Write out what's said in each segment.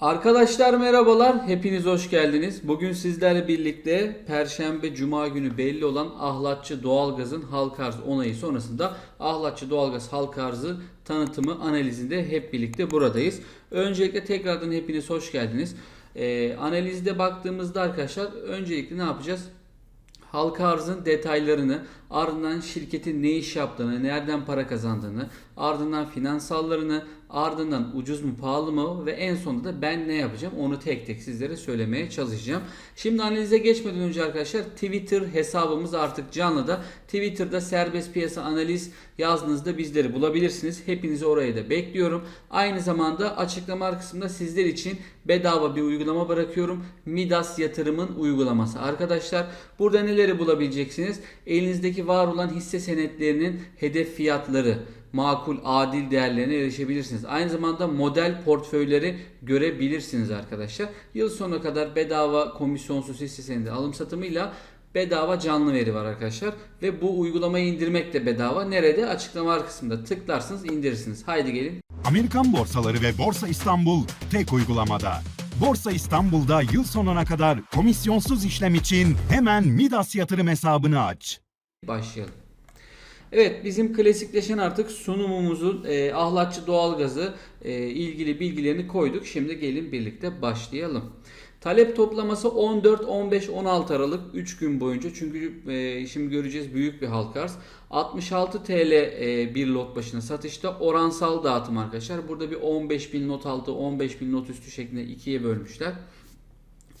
Arkadaşlar merhabalar, hepiniz hoş geldiniz. Bugün sizlerle birlikte Perşembe Cuma günü belli olan Ahlatçı Doğalgaz'ın halk arz onayı sonrasında Ahlatçı Doğalgaz halk arzı tanıtımı analizinde hep birlikte buradayız. Öncelikle tekrardan hepiniz hoş geldiniz. Ee, analizde baktığımızda arkadaşlar öncelikle ne yapacağız? halka arzın detaylarını, ardından şirketin ne iş yaptığını, nereden para kazandığını, ardından finansallarını, ardından ucuz mu pahalı mı ve en sonunda da ben ne yapacağım onu tek tek sizlere söylemeye çalışacağım. Şimdi analize geçmeden önce arkadaşlar Twitter hesabımız artık canlıda. Twitter'da serbest piyasa analiz yazdığınızda bizleri bulabilirsiniz. Hepinizi oraya da bekliyorum. Aynı zamanda açıklama kısmında sizler için bedava bir uygulama bırakıyorum. Midas yatırımın uygulaması. Arkadaşlar burada neleri bulabileceksiniz? Elinizdeki var olan hisse senetlerinin hedef fiyatları, makul, adil değerlerine erişebilirsiniz. Aynı zamanda model portföyleri görebilirsiniz arkadaşlar. Yıl sonuna kadar bedava komisyonsuz hisse senedi alım satımıyla bedava canlı veri var arkadaşlar. Ve bu uygulamayı indirmek de bedava. Nerede? Açıklama kısmında tıklarsınız indirirsiniz. Haydi gelin. Amerikan borsaları ve Borsa İstanbul tek uygulamada. Borsa İstanbul'da yıl sonuna kadar komisyonsuz işlem için hemen Midas yatırım hesabını aç. Başlayalım. Evet bizim klasikleşen artık sunumumuzun e, ahlatçı doğalgazı e, ilgili bilgilerini koyduk. Şimdi gelin birlikte başlayalım. Talep toplaması 14, 15, 16 Aralık 3 gün boyunca çünkü e, şimdi göreceğiz büyük bir halk arz. 66 TL e, bir lot başına satışta oransal dağıtım arkadaşlar. Burada bir 15 bin not altı 15 bin not üstü şeklinde ikiye bölmüşler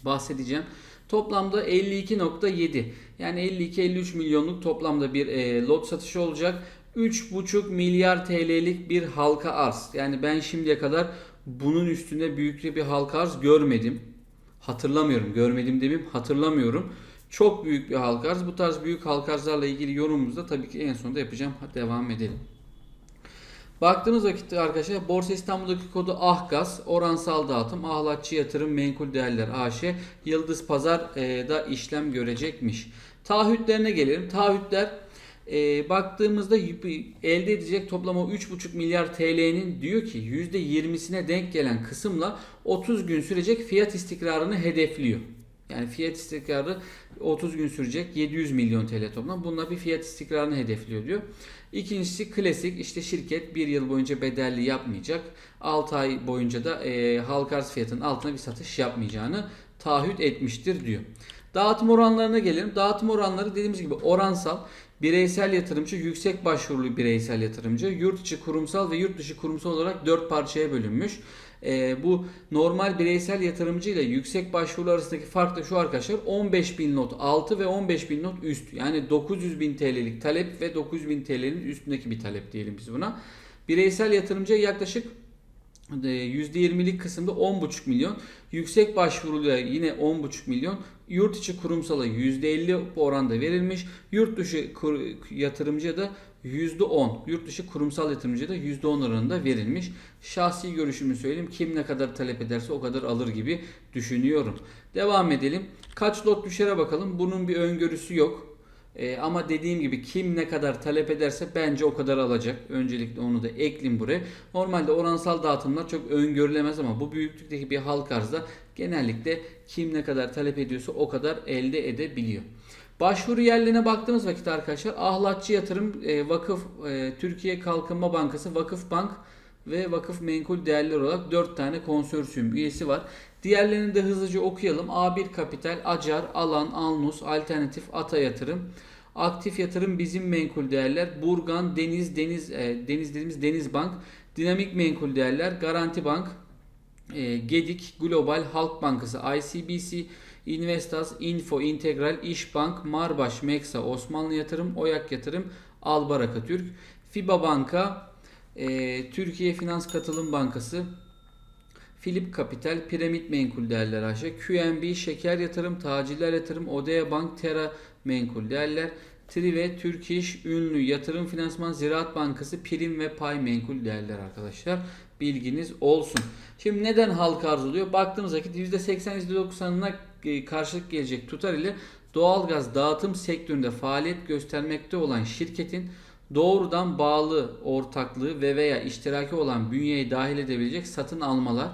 bahsedeceğim. Toplamda 52.7 yani 52-53 milyonluk toplamda bir e, lot satışı olacak. 3,5 milyar TL'lik bir halka arz. Yani ben şimdiye kadar bunun üstünde büyük bir halka arz görmedim. Hatırlamıyorum. Görmedim demeyeyim hatırlamıyorum. Çok büyük bir halka arz. Bu tarz büyük halka arzlarla ilgili yorumumuzda tabii ki en sonunda yapacağım. Devam edelim. Baktığımız vakitte arkadaşlar Borsa İstanbul'daki kodu AHGAZ, oransal dağıtım, ahlatçı yatırım, menkul değerler AŞ, Yıldız Pazar'da işlem görecekmiş. Taahhütlerine gelelim. Taahhütler e, baktığımızda elde edecek toplam o 3,5 milyar TL'nin diyor ki %20'sine denk gelen kısımla 30 gün sürecek fiyat istikrarını hedefliyor. Yani fiyat istikrarı 30 gün sürecek 700 milyon TL toplam. Bununla bir fiyat istikrarını hedefliyor diyor. İkincisi klasik işte şirket bir yıl boyunca bedelli yapmayacak. 6 ay boyunca da e, halka arz fiyatının altına bir satış yapmayacağını taahhüt etmiştir diyor. Dağıtım oranlarına gelelim. Dağıtım oranları dediğimiz gibi oransal. Bireysel yatırımcı, yüksek başvurulu bireysel yatırımcı, yurt içi kurumsal ve yurt dışı kurumsal olarak 4 parçaya bölünmüş. E, bu normal bireysel yatırımcı ile yüksek başvuru arasındaki fark da şu arkadaşlar 15 bin not altı ve 15 bin not üst. Yani 900 bin TL'lik talep ve 900 bin TL'nin üstündeki bir talep diyelim biz buna. Bireysel yatırımcıya yaklaşık %20'lik kısımda 10,5 milyon. Yüksek başvuruluya yine 10,5 milyon. Yurt içi kurumsala %50 oranda verilmiş. Yurt dışı yatırımcıya da %10. Yurt dışı kurumsal yatırımcıya da %10 oranında verilmiş. Şahsi görüşümü söyleyeyim. Kim ne kadar talep ederse o kadar alır gibi düşünüyorum. Devam edelim. Kaç lot düşere bakalım. Bunun bir öngörüsü yok. Ee, ama dediğim gibi kim ne kadar talep ederse bence o kadar alacak. Öncelikle onu da ekleyeyim buraya. Normalde oransal dağıtımlar çok öngörülemez ama bu büyüklükteki bir halk arzda genellikle kim ne kadar talep ediyorsa o kadar elde edebiliyor. Başvuru yerlerine baktığımız vakit arkadaşlar Ahlatçı Yatırım e, Vakıf e, Türkiye Kalkınma Bankası Vakıf Bank ve Vakıf Menkul Değerler olarak 4 tane konsorsiyum üyesi var. Diğerlerini de hızlıca okuyalım. A1 Kapital, Acar, Alan, Alnus, Alternatif, Ata Yatırım, Aktif Yatırım, Bizim Menkul Değerler, Burgan, Deniz, Deniz, e, Deniz dediğimiz Deniz Bank, Dinamik Menkul Değerler, Garanti Bank, e, Gedik, Global, Halk Bankası, ICBC, Investas, Info, Integral, İşbank, Marbaş, Meksa, Osmanlı Yatırım, Oyak Yatırım, Albaraka Türk, FIBA Banka, e, Türkiye Finans Katılım Bankası, Philip Kapital, Piramit Menkul Değerler AŞ, QNB, Şeker Yatırım, Taciller Yatırım, Odea Bank, Terra Menkul Değerler, Trive, Türk İş, Ünlü, Yatırım Finansman, Ziraat Bankası, Prim ve Pay Menkul Değerler arkadaşlar. Bilginiz olsun. Şimdi neden halka arz oluyor? Baktığımız vakit %80-%90'ına e, karşılık gelecek tutar ile doğalgaz dağıtım sektöründe faaliyet göstermekte olan şirketin doğrudan bağlı ortaklığı ve veya iştiraki olan bünyeye dahil edebilecek satın almalar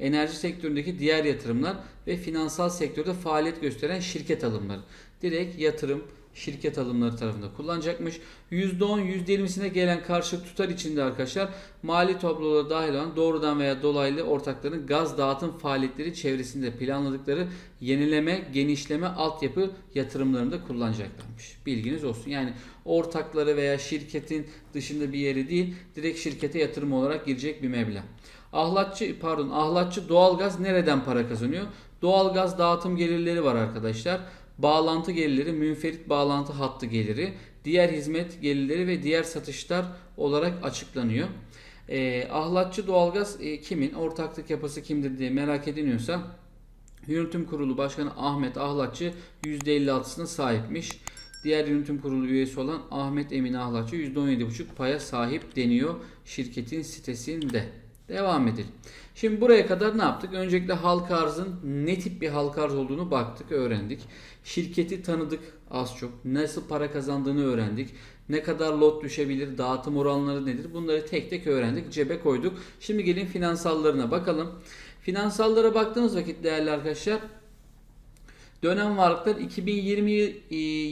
enerji sektöründeki diğer yatırımlar ve finansal sektörde faaliyet gösteren şirket alımları. Direkt yatırım, şirket alımları tarafında kullanacakmış. %10, %20'sine gelen karşılık tutar içinde arkadaşlar mali tablolara dahil olan doğrudan veya dolaylı ortakların gaz dağıtım faaliyetleri çevresinde planladıkları yenileme, genişleme, altyapı yatırımlarında kullanacaklarmış. Bilginiz olsun. Yani ortakları veya şirketin dışında bir yeri değil, direkt şirkete yatırım olarak girecek bir meblağ. Ahlatçı pardon, ahlatçı doğalgaz nereden para kazanıyor? Doğalgaz dağıtım gelirleri var arkadaşlar bağlantı gelirleri, münferit bağlantı hattı geliri, diğer hizmet gelirleri ve diğer satışlar olarak açıklanıyor. E, ahlatçı doğalgaz e, kimin, ortaklık yapısı kimdir diye merak ediniyorsa Yönetim Kurulu Başkanı Ahmet Ahlatçı %56'sına sahipmiş. Diğer yönetim kurulu üyesi olan Ahmet Emin Ahlatçı %17,5 paya sahip deniyor şirketin sitesinde. Devam edelim. Şimdi buraya kadar ne yaptık? Öncelikle halka arzın ne tip bir halka arz olduğunu baktık, öğrendik. Şirketi tanıdık az çok. Nasıl para kazandığını öğrendik. Ne kadar lot düşebilir, dağıtım oranları nedir? Bunları tek tek öğrendik, cebe koyduk. Şimdi gelin finansallarına bakalım. Finansallara baktığımız vakit değerli arkadaşlar Dönem varlıklar 2020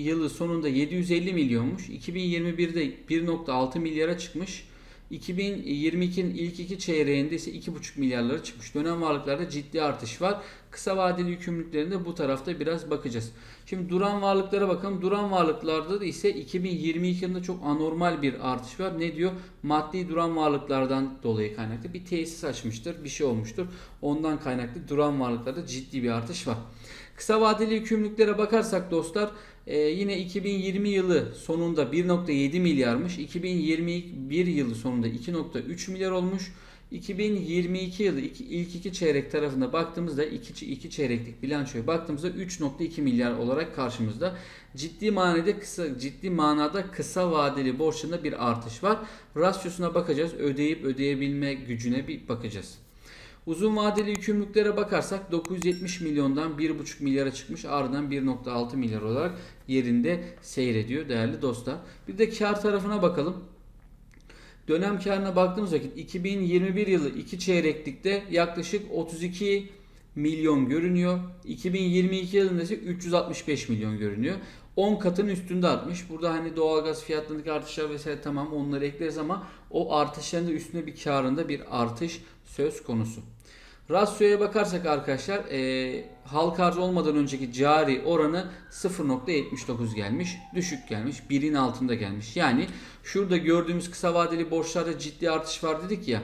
yılı sonunda 750 milyonmuş. 2021'de 1.6 milyara çıkmış. 2022'nin ilk iki çeyreğinde ise 2,5 milyarlara çıkmış. Dönem varlıklarda ciddi artış var. Kısa vadeli yükümlülüklerinde bu tarafta biraz bakacağız. Şimdi duran varlıklara bakalım. Duran varlıklarda da ise 2022 yılında çok anormal bir artış var. Ne diyor? Maddi duran varlıklardan dolayı kaynaklı bir tesis açmıştır. Bir şey olmuştur. Ondan kaynaklı duran varlıklarda ciddi bir artış var. Kısa vadeli yükümlülüklere bakarsak dostlar e, yine 2020 yılı sonunda 1.7 milyarmış. 2021 yılı sonunda 2.3 milyar olmuş. 2022 yılı iki, ilk iki çeyrek tarafına baktığımızda iki, iki çeyreklik bilançoya baktığımızda 3.2 milyar olarak karşımızda. Ciddi manada kısa ciddi manada kısa vadeli borçlarında bir artış var. Rasyosuna bakacağız. Ödeyip ödeyebilme gücüne bir bakacağız. Uzun vadeli yükümlülüklere bakarsak 970 milyondan 1,5 milyara çıkmış ardından 1.6 milyar olarak yerinde seyrediyor değerli dostlar. Bir de kar tarafına bakalım. Dönem karına baktığımız vakit 2021 yılı 2 çeyreklikte yaklaşık 32 milyon görünüyor. 2022 yılında ise 365 milyon görünüyor. 10 katın üstünde artmış. Burada hani doğalgaz fiyatlarındaki artışlar vesaire tamam onları ekleriz ama o artışların da üstüne bir karında bir artış söz konusu. Rasyoya bakarsak arkadaşlar e, halka arz olmadan önceki cari oranı 0.79 gelmiş. Düşük gelmiş. 1'in altında gelmiş. Yani şurada gördüğümüz kısa vadeli borçlarda ciddi artış var dedik ya.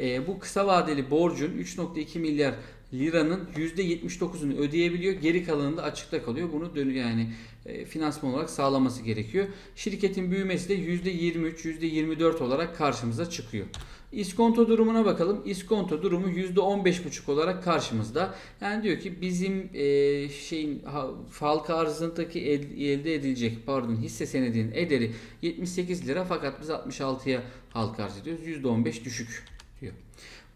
E, bu kısa vadeli borcun 3.2 milyar liranın %79'unu ödeyebiliyor. Geri kalanı da açıkta kalıyor. Bunu dön yani e, finansman olarak sağlaması gerekiyor. Şirketin büyümesi de %23, %24 olarak karşımıza çıkıyor. İskonto durumuna bakalım. İskonto durumu %15,5 olarak karşımızda. Yani diyor ki bizim e, şeyin ha, falka arzındaki el, elde edilecek pardon hisse senedinin ederi 78 lira fakat biz 66'ya halka arz ediyoruz. %15 düşük diyor.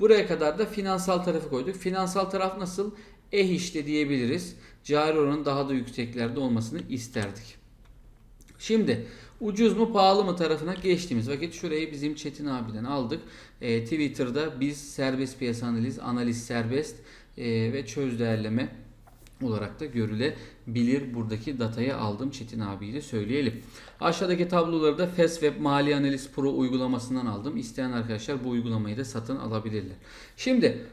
Buraya kadar da finansal tarafı koyduk. Finansal taraf nasıl? Eh işte diyebiliriz. Cari oranın daha da yükseklerde olmasını isterdik. Şimdi ucuz mu pahalı mı tarafına geçtiğimiz vakit şurayı bizim Çetin abiden aldık. E, Twitter'da biz serbest piyasa analiz, analiz serbest e, ve çöz değerleme olarak da görülebilir. Buradaki datayı aldım Çetin abiyle söyleyelim. Aşağıdaki tabloları da Fastweb Mali Analiz Pro uygulamasından aldım. İsteyen arkadaşlar bu uygulamayı da satın alabilirler. Şimdi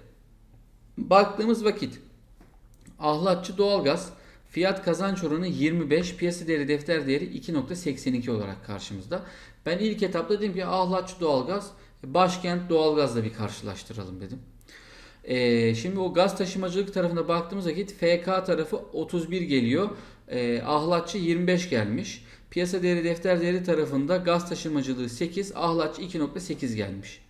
baktığımız vakit ahlatçı doğalgaz fiyat kazanç oranı 25, piyasa değeri defter değeri 2.82 olarak karşımızda. Ben ilk etapta dedim ki ahlatçı doğalgaz başkent doğalgazla bir karşılaştıralım dedim. Ee, şimdi o gaz taşımacılık tarafına baktığımız vakit FK tarafı 31 geliyor. Ee, ahlatçı 25 gelmiş. Piyasa değeri defter değeri tarafında gaz taşımacılığı 8, ahlatçı 2.8 gelmiş.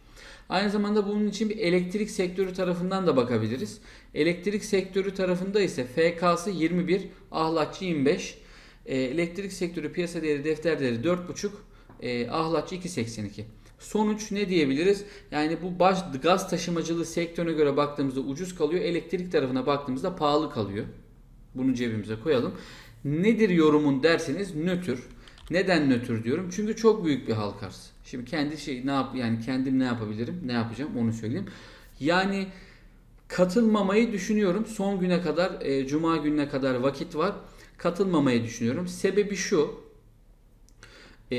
Aynı zamanda bunun için bir elektrik sektörü tarafından da bakabiliriz. Elektrik sektörü tarafında ise FK'sı 21, ahlatçı 25. Ee, elektrik sektörü piyasa değeri defter değeri 4.5, e, ahlatçı 2.82. Sonuç ne diyebiliriz? Yani bu baş gaz taşımacılığı sektörüne göre baktığımızda ucuz kalıyor. Elektrik tarafına baktığımızda pahalı kalıyor. Bunu cebimize koyalım. Nedir yorumun derseniz nötr. Neden nötr diyorum? Çünkü çok büyük bir halk arz. Şimdi kendi şey ne yap yani kendim ne yapabilirim? Ne yapacağım onu söyleyeyim. Yani Katılmamayı düşünüyorum. Son güne kadar, e, cuma gününe kadar vakit var. Katılmamayı düşünüyorum. Sebebi şu. e,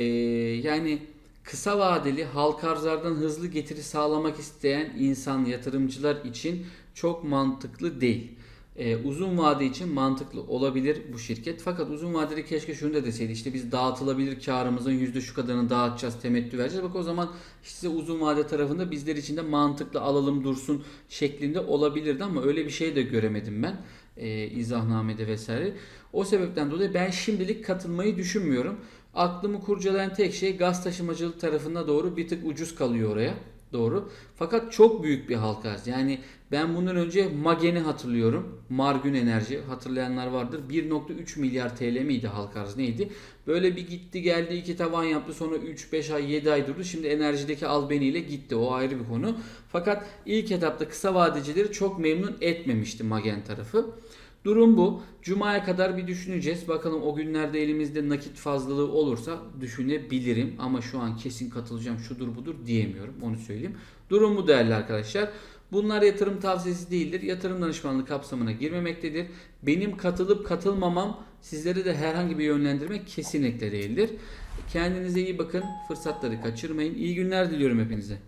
yani kısa vadeli halka arzlardan hızlı getiri sağlamak isteyen insan, yatırımcılar için çok mantıklı değil. E, uzun vade için mantıklı olabilir bu şirket. Fakat uzun vadede keşke şunu da deseydi. İşte biz dağıtılabilir karımızın yüzde şu kadarını dağıtacağız, temettü vereceğiz. Bak o zaman işte uzun vade tarafında bizler için de mantıklı alalım dursun şeklinde olabilirdi ama öyle bir şey de göremedim ben e, izahnamede vesaire. O sebepten dolayı ben şimdilik katılmayı düşünmüyorum. Aklımı kurcalayan tek şey gaz taşımacılık tarafına doğru bir tık ucuz kalıyor oraya doğru. Fakat çok büyük bir halka. Yani ben bundan önce Magen'i hatırlıyorum. Margün Enerji hatırlayanlar vardır. 1.3 milyar TL miydi halka arz neydi? Böyle bir gitti geldi iki tavan yaptı sonra 3-5 ay 7 ay durdu. Şimdi enerjideki albeni ile gitti. O ayrı bir konu. Fakat ilk etapta kısa vadecileri çok memnun etmemişti Magen tarafı. Durum bu. Cuma'ya kadar bir düşüneceğiz. Bakalım o günlerde elimizde nakit fazlalığı olursa düşünebilirim. Ama şu an kesin katılacağım şudur budur diyemiyorum. Onu söyleyeyim. Durum bu değerli arkadaşlar. Bunlar yatırım tavsiyesi değildir. Yatırım danışmanlığı kapsamına girmemektedir. Benim katılıp katılmamam sizlere de herhangi bir yönlendirme kesinlikle değildir. Kendinize iyi bakın. Fırsatları kaçırmayın. İyi günler diliyorum hepinize.